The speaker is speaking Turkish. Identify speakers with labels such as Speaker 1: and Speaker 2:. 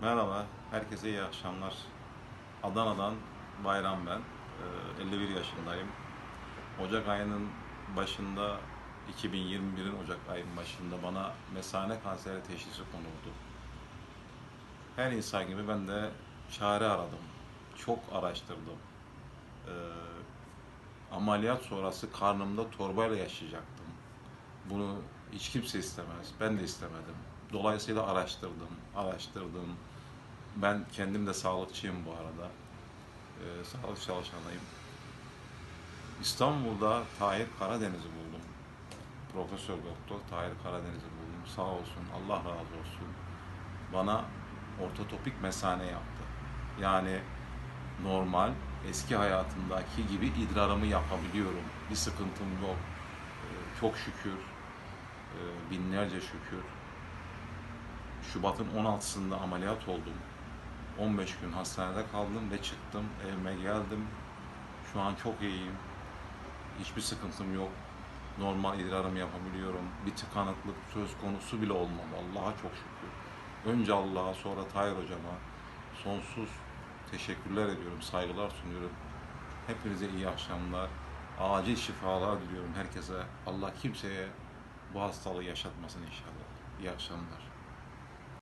Speaker 1: Merhaba, herkese iyi akşamlar. Adana'dan Bayram ben. Ee, 51 yaşındayım. Ocak ayının başında, 2021'in Ocak ayının başında bana mesane kanseri teşhisi konuldu. Her insan gibi ben de çare aradım. Çok araştırdım. Ee, ameliyat sonrası karnımda torbayla yaşayacaktım. Bunu hiç kimse istemez. Ben de istemedim. Dolayısıyla araştırdım, araştırdım. Ben kendim de sağlıkçıyım bu arada. Ee, sağlık çalışanıyım. İstanbul'da Tahir Karadeniz'i buldum. Profesör Doktor Tahir Karadeniz'i buldum. Sağ olsun, Allah razı olsun. Bana ortotopik mesane yaptı. Yani normal, eski hayatımdaki gibi idrarımı yapabiliyorum. Bir sıkıntım yok. Ee, çok şükür. Binlerce şükür. Şubat'ın 16'sında ameliyat oldum. 15 gün hastanede kaldım ve çıktım. Evime geldim. Şu an çok iyiyim. Hiçbir sıkıntım yok. Normal idrarımı yapabiliyorum. Bir tıkanıklık söz konusu bile olmam. Allah'a çok şükür. Önce Allah'a sonra Tahir hocama sonsuz teşekkürler ediyorum. Saygılar sunuyorum. Hepinize iyi akşamlar. Acil şifalar diliyorum herkese. Allah kimseye bu hastalığı yaşatmasın inşallah. İyi akşamlar.